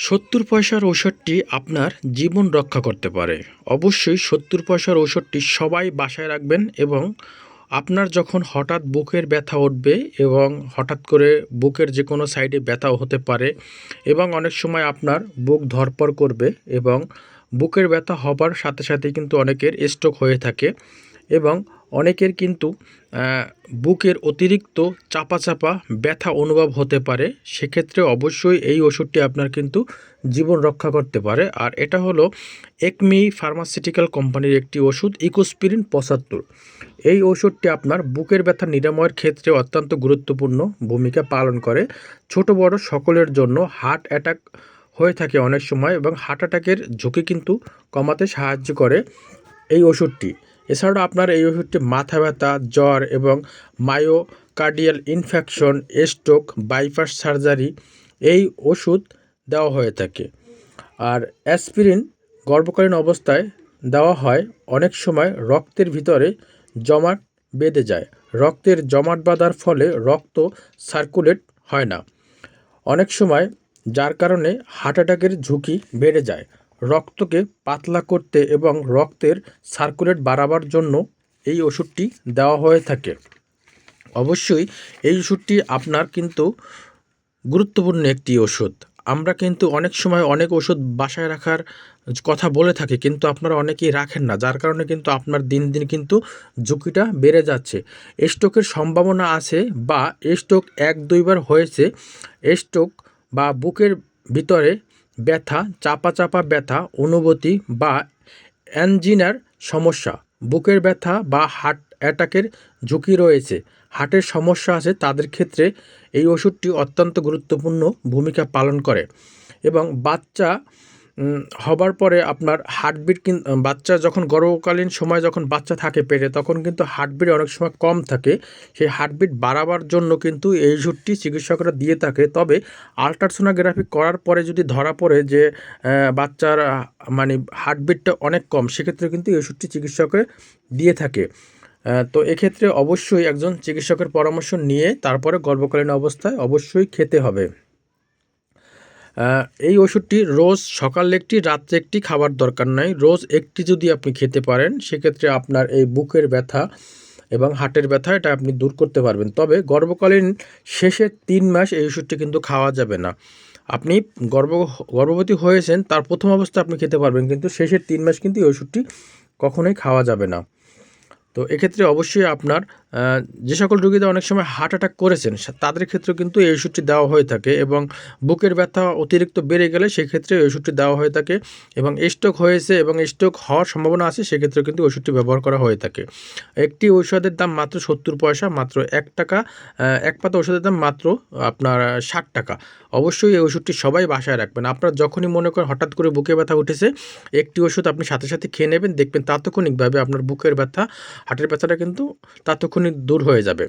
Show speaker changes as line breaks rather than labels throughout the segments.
সত্তর পয়সার ঔষধটি আপনার জীবন রক্ষা করতে পারে। অবশ্যই সত্তর পয়সার ঔষধটি সবাই বাসায় রাখবেন এবং আপনার যখন হঠাৎ বুকের ব্যথা উঠবে এবং হঠাৎ করে বুকের যে কোনো সাইডে ব্যথাও হতে পারে এবং অনেক সময় আপনার বুক ধরপড় করবে এবং বুকের ব্যথা হবার সাথে সাথে কিন্তু অনেকের স্ট্রোক হয়ে থাকে এবং অনেকের কিন্তু বুকের অতিরিক্ত চাপা চাপা ব্যথা অনুভব হতে পারে। সেক্ষেত্রে অবশ্যই এই ওষুধটি আপনার কিন্তু জীবন রক্ষা করতে পারে। আর এটা হলো একমি ফার্মাসিউটিক্যাল কোম্পানির একটি ওষুধ, ইকোস্পিরিন পঁচাত্তর। এই ওষুধটি আপনার বুকের ব্যথা নিরাময়ের ক্ষেত্রে অত্যন্ত গুরুত্বপূর্ণ ভূমিকা পালন করে। ছোট, বড় সকলের জন্য হার্ট অ্যাটাক হয়ে থাকে অনেক সময় এবং হার্ট অ্যাটাকের ঝুঁকি কিন্তু কমাতে সাহায্য করে এই ওষুধটি। এছাড়াও আপনার এই ওষুধটি মাথা ব্যথা, জ্বর এবং myocardial infection, stroke, bypass surgery এই ওষুধ দেওয়া হয়ে থাকে। আর অ্যাসপিরিন গর্ভকালীন অবস্থায় দেওয়া হয়, অনেক সময় রক্তের ভিতরে জমাট বেঁধে যায়। রক্তের জমাট বাঁধার ফলে রক্ত সার্কুলেট হয় না। অনেক সময় যার কারণে হার্ট অ্যাটাকের ঝুঁকি বেড়ে যায়। রক্তকে পাতলা করতে এবং রক্তের সার্কুলেট বাড়াবার জন্য এই ওষুধটি দেওয়া হয়ে থাকে। অবশ্যই এই ওষুধটি আপনার কিন্তু গুরুত্বপূর্ণ একটি ওষুধ। আমরা কিন্তু অনেক সময় অনেক ওষুধ বাসায় রাখার কথা বলে থাকি, কিন্তু আপনারা অনেকেই রাখেন না, যার কারণে কিন্তু আপনার দিন দিন কিন্তু ঝুঁকিটা বেড়ে যাচ্ছে। স্ট্রোকের সম্ভাবনা আছে বা স্ট্রোক এক দুইবার হয়েছে, স্ট্রোক বা বুকের ভিতরে ব্যথা চাপা চাপা ব্যথা, অনুভূতি বা অ্যানজিনার সমস্যা। বুকের ব্যথা বা হার্ট অ্যাটাকের ঝুঁকি রয়েছে। হার্টের সমস্যা আছে, তাদের ক্ষেত্রে এই ওষুধটি অত্যন্ত গুরুত্বপূর্ণ ভূমিকা পালন করে এবং বাচ্চা হবার পরে আপনার হার্টবিট কিন্তু বাচ্চা যখন গর্ভকালীন সময় যখন বাচ্চা থাকে পেটে, তখন কিন্তু হার্টবিট অনেক সময় কম থাকে। সেই হার্টবিট বাড়াবার জন্য কিন্তু এই ওষুধটি চিকিৎসকরা দিয়ে থাকে। তবে আলট্রাসোনোগ্রাফি করার পরে যদি ধরা পড়ে যে বাচ্চার মানে হার্টবিটটা অনেক কম, সেক্ষেত্রে কিন্তু এই ওষুধটি চিকিৎসকে দিয়ে থাকে। তো এক্ষেত্রে অবশ্যই একজন চিকিৎসকের পরামর্শ নিয়ে তারপরে গর্ভকালীন অবস্থায় অবশ্যই খেতে হবে। এই ওষুধটি রোজ সকালে একটি, রাত্রে একটি খাবার দরকার নাই। রোজ একটি যদি আপনি খেতে পারেন, সেক্ষেত্রে আপনার এই বুকের ব্যথা এবং হার্টের ব্যথা এটা আপনি দূর করতে পারবেন। তবে গর্ভকালীন শেষের তিন মাস এই ওষুধটি কিন্তু খাওয়া যাবে না। আপনি গর্ভ, গর্ভবতী হয়েছেন, তার প্রথম অবস্থায় আপনি খেতে পারবেন, কিন্তু শেষের তিন মাস কিন্তু এই ওষুধটি কখনোই খাওয়া যাবে না। তো এক্ষেত্রে অবশ্যই আপনার যে সকল রোগীদের অনেক সময় হার্ট অ্যাটাক করেছেন তাদের ক্ষেত্রে কিন্তু এই ওষুধটি দেওয়া হয়ে থাকে এবং বুকের ব্যথা অতিরিক্ত বেড়ে গেলে সেক্ষেত্রে এই ওষুধটি দেওয়া হয়ে থাকে এবং স্ট্রোক হয়েছে এবং স্ট্রোক হওয়ার সম্ভাবনা আছে সেক্ষেত্রে কিন্তু ওষুধটি ব্যবহার করা হয়ে থাকে। একটি ঔষধের দাম মাত্র সত্তর পয়সা, মাত্র এক টাকা এক পাতা ওষুধের দাম মাত্র আপনার ষাট টাকা। অবশ্যই এই ওষুধটি সবাই বাসায় রাখবেন। আপনার যখনই মনে করেন হঠাৎ করে বুকে ব্যথা উঠেছে, একটি ওষুধ আপনি সাথে সাথে খেয়ে নেবেন, দেখবেন তাৎক্ষণিকভাবে আপনার বুকের ব্যথা, হার্টের ব্যথাটা কিন্তু তাৎক্ষণিক দূর হয়ে যাবে।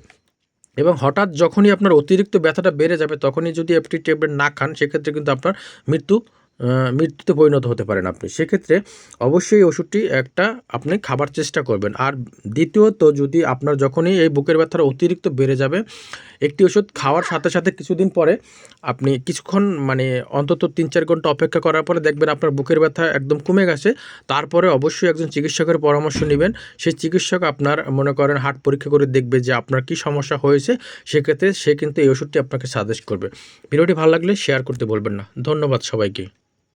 এবং হঠাৎ যখনই আপনার অতিরিক্ত ব্যথাটা বেড়ে যাবে, তখনই যদি এফটি ট্যাবলেট না খান, সেক্ষেত্রে কিন্তু আপনার মৃত্যু মৃত্যুতে পরিণত হতে পারেন আপনি। সেক্ষেত্রে অবশ্যই ওষুধটি একটা আপনি খাবার চেষ্টা করবেন। আর দ্বিতীয়ত, যদি আপনার যখনই এই বুকের ব্যথাটা অতিরিক্ত বেড়ে যাবে, একটি ওষুধ খাওয়ার সাথে সাথে কিছুদিন পরে আপনি কিছুক্ষণ মানে অন্তত তিন চার ঘণ্টা অপেক্ষা করার পরে দেখবেন আপনার বুকের ব্যথা একদম কমে গেছে। তারপরে অবশ্যই একজন চিকিৎসকের পরামর্শ নেবেন। সেই চিকিৎসক আপনার মনে করেন হার্ট পরীক্ষা করে দেখবে যে আপনার কি সমস্যা হয়েছে। সেক্ষেত্রে সে কিন্তু এই ওষুধটি আপনাকে সাজেস্ট করবে। ভিডিওটি ভালো লাগলে শেয়ার করতে বলবেন না। ধন্যবাদ সবাইকে।